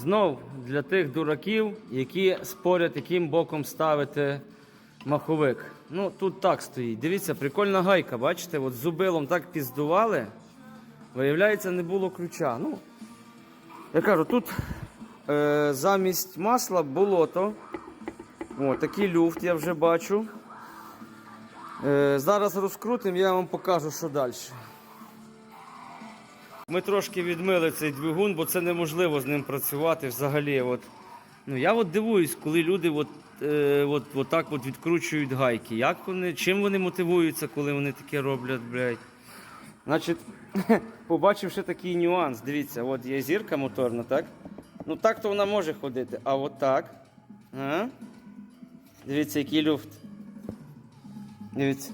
Знов для тих дураків, які спорять, яким боком ставити маховик. Ну, тут так стоїть. Дивіться, прикольна гайка, бачите? От зубилом так піздували. Виявляється, не було ключа. Ну, я кажу, тут е, замість масла болото. О, такий люфт я вже бачу. Е, зараз розкрутимо, я вам покажу, що далі. Ми трошки відмили цей двигун, бо це неможливо з ним працювати взагалі. От. Ну, я от дивуюсь, коли люди от, е, от, от так от відкручують гайки. Як вони, чим вони мотивуються, коли вони таке роблять, блядь? Значить, побачивши такий нюанс, дивіться, от є зірка моторна, так? Ну так то вона може ходити, а от так. А? Дивіться, який люфт. Дивіться.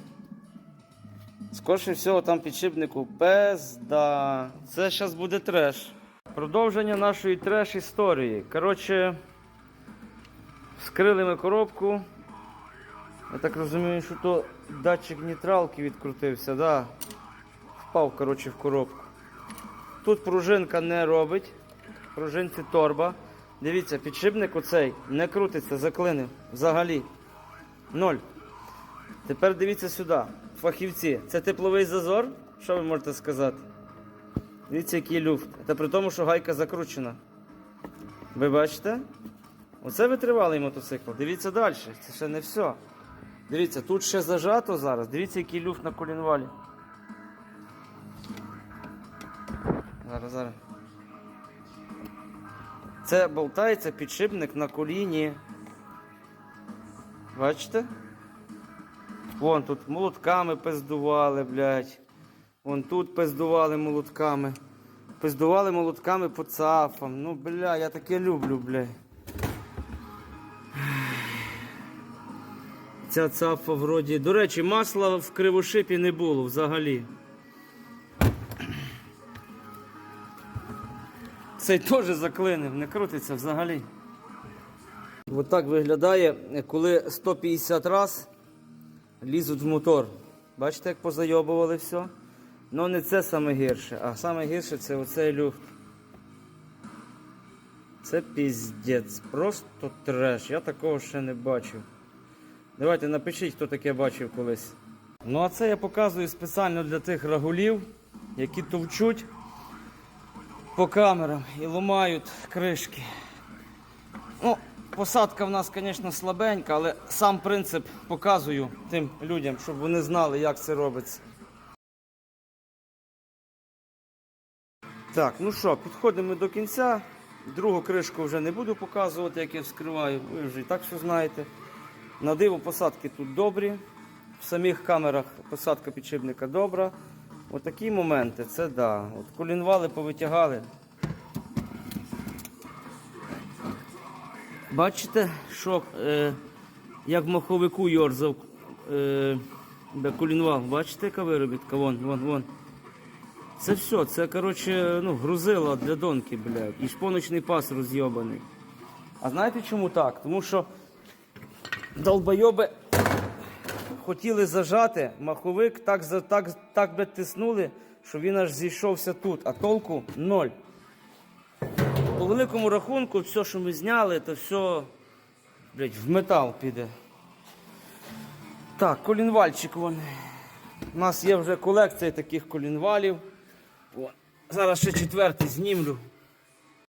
Скорше всього там підшипнику пизда. Це зараз буде треш. Продовження нашої треш історії. Коротше, вскрили ми коробку. Я так розумію, що то датчик нейтралки відкрутився, да. Впав коротше, в коробку. Тут пружинка не робить. Пружинці торба. Дивіться, підшипник оцей не крутиться, заклинив. Взагалі. Ноль. Тепер дивіться сюди. Фахівці, це тепловий зазор? Що ви можете сказати? Дивіться, який люфт. Це при тому, що гайка закручена. Ви бачите? Оце витривалий мотоцикл. Дивіться далі. Це ще не все. Дивіться, тут ще зажато зараз. Дивіться, який люфт на колінвалі. Зараз, зараз. Це болтається підшипник на коліні. Бачите? Вон тут молотками пиздували, блядь. Вон тут пиздували молотками. Пиздували молотками по цафам. Ну, бля, я таке люблю, блядь. Ця цафа вроді. До речі, масла в кривошипі не було взагалі. Цей теж заклинив, не крутиться взагалі. Ось так виглядає, коли 150 раз лізуть в мотор. Бачите, як позайобували все? Ну не це саме гірше, а саме гірше це оцей люфт. Це піздець, просто треш. Я такого ще не бачив. Давайте напишіть, хто таке бачив колись. Ну а це я показую спеціально для тих рагулів, які товчуть по камерам і ламають кришки. Ну, посадка в нас, звісно, слабенька, але сам принцип показую тим людям, щоб вони знали, як це робиться. Так, ну що, підходимо до кінця. Другу кришку вже не буду показувати, як я вскриваю. Ви вже і так що знаєте. На диво посадки тут добрі. В самих камерах посадка підшипника добра. Отакі моменти, це да. От колінвали повитягали. Бачите, що е, як маховику йорзав е, колінвал. Бачите, яка виробітка? Вон, вон, вон. Це все, це коротше, ну, грузило для донки, блядь. І шпоночний пас розйобаний. А знаєте чому так? Тому що долбойоби хотіли зажати маховик, так, так, так би тиснули, що він аж зійшовся тут, а толку ноль. По великому рахунку, все, що ми зняли, то все блядь, в метал піде. Так, колінвальчик вон. У нас є вже колекція таких колінвалів. О, зараз ще четвертий знімлю.